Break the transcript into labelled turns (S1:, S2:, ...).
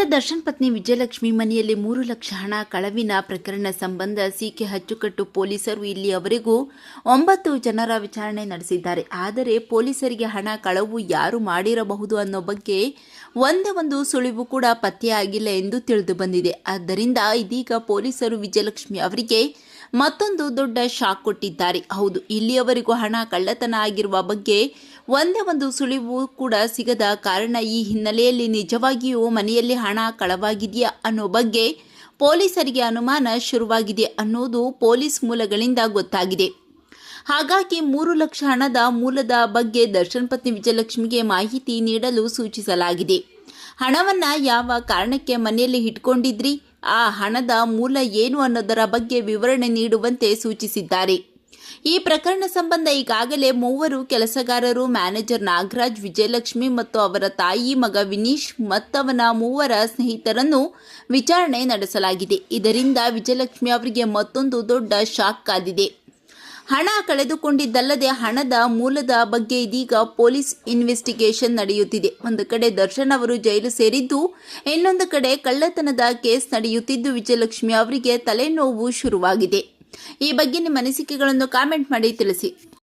S1: ನಟ ದರ್ಶನ್ ಪತ್ನಿ ವಿಜಯಲಕ್ಷ್ಮಿ ಮನೆಯಲ್ಲಿ ಮೂರು ಲಕ್ಷ ಹಣ ಕಳವಿನ ಪ್ರಕರಣ ಸಂಬಂಧ ಸಿಕೆ ಹಚ್ಚುಕಟ್ಟು ಪೊಲೀಸರು ಇಲ್ಲಿಯವರೆಗೂ ಒಂಬತ್ತು ಜನರ ವಿಚಾರಣೆ ನಡೆಸಿದ್ದಾರೆ. ಆದರೆ ಪೊಲೀಸರಿಗೆ ಹಣ ಕಳವು ಯಾರು ಮಾಡಿರಬಹುದು ಅನ್ನೋ ಬಗ್ಗೆ ಒಂದೇ ಒಂದು ಸುಳಿವು ಕೂಡ ಪತ್ತೆಯಾಗಿಲ್ಲ ಎಂದು ತಿಳಿದು ಬಂದಿದೆ. ಆದ್ದರಿಂದ ಇದೀಗ ಪೊಲೀಸರು ವಿಜಯಲಕ್ಷ್ಮಿ ಅವರಿಗೆ ಮತ್ತೊಂದು ದೊಡ್ಡ ಶಾಕ್ ಕೊಟ್ಟಿದ್ದಾರೆ. ಹೌದು, ಇಲ್ಲಿಯವರೆಗೂ ಹಣ ಕಳ್ಳತನ ಆಗಿರುವ ಬಗ್ಗೆ ಒಂದೇ ಒಂದು ಸುಳಿವು ಕೂಡ ಸಿಗದ ಕಾರಣ ಈ ಹಿನ್ನೆಲೆಯಲ್ಲಿ ನಿಜವಾಗಿಯೂ ಮನೆಯಲ್ಲಿ ಹಣ ಕಳವಾಗಿದೆಯಾ ಅನ್ನೋ ಬಗ್ಗೆ ಪೊಲೀಸರಿಗೆ ಅನುಮಾನ ಶುರುವಾಗಿದೆ ಅನ್ನೋದು ಪೊಲೀಸ್ ಮೂಲಗಳಿಂದ ಗೊತ್ತಾಗಿದೆ. ಹಾಗಾಗಿ ಮೂರು ಲಕ್ಷ ಹಣದ ಮೂಲದ ಬಗ್ಗೆ ದರ್ಶನ್ ಪತ್ನಿ ವಿಜಯಲಕ್ಷ್ಮಿಗೆ ಮಾಹಿತಿ ನೀಡಲು ಸೂಚಿಸಲಾಗಿದೆ. ಹಣವನ್ನ ಯಾವ ಕಾರಣಕ್ಕೆ ಮನೆಯಲ್ಲಿ ಇಟ್ಕೊಂಡಿದ್ರಿ? ಆ ಹಣದ ಮೂಲ ಏನು ಅನ್ನೋದರ ಬಗ್ಗೆ ವಿವರಣೆ ನೀಡುವಂತೆ ಸೂಚಿಸಿದ್ದಾರೆ. ಈ ಪ್ರಕರಣ ಸಂಬಂಧ ಈಗಾಗಲೇ ಮೂವರು ಕೆಲಸಗಾರರು, ಮ್ಯಾನೇಜರ್ ನಾಗರಾಜ್, ವಿಜಯಲಕ್ಷ್ಮಿ ಮತ್ತು ಅವರ ತಾಯಿ ಮಗ ವಿನೀಶ್ ಮತ್ತವನ ಮೂವರ ಸ್ನೇಹಿತರನ್ನು ವಿಚಾರಣೆ ನಡೆಸಲಾಗಿದೆ. ಇದರಿಂದ ವಿಜಯಲಕ್ಷ್ಮಿ ಅವರಿಗೆ ಮತ್ತೊಂದು ದೊಡ್ಡ ಶಾಕ್ ಕಾದಿದೆ. ಹಣ ಕಳೆದುಕೊಂಡಿದ್ದಲ್ಲದೆ ಹಣದ ಮೂಲದ ಬಗ್ಗೆ ಇದೀಗ ಪೊಲೀಸ್ ಇನ್ವೆಸ್ಟಿಗೇಷನ್ ನಡೆಯುತ್ತಿದೆ. ಒಂದು ಕಡೆ ದರ್ಶನ್ ಅವರು ಜೈಲು ಸೇರಿದ್ದು, ಇನ್ನೊಂದು ಕಡೆ ಕಳ್ಳತನದ ಕೇಸ್ ನಡೆಯುತ್ತಿದ್ದು ವಿಜಯಲಕ್ಷ್ಮಿ ಅವರಿಗೆ ತಲೆನೋವು ಶುರುವಾಗಿದೆ. ಈ ಬಗ್ಗೆ ನಿಮ್ಮ ಅನಿಸಿಕೆಗಳನ್ನು ಕಾಮೆಂಟ್ ಮಾಡಿ ತಿಳಿಸಿ.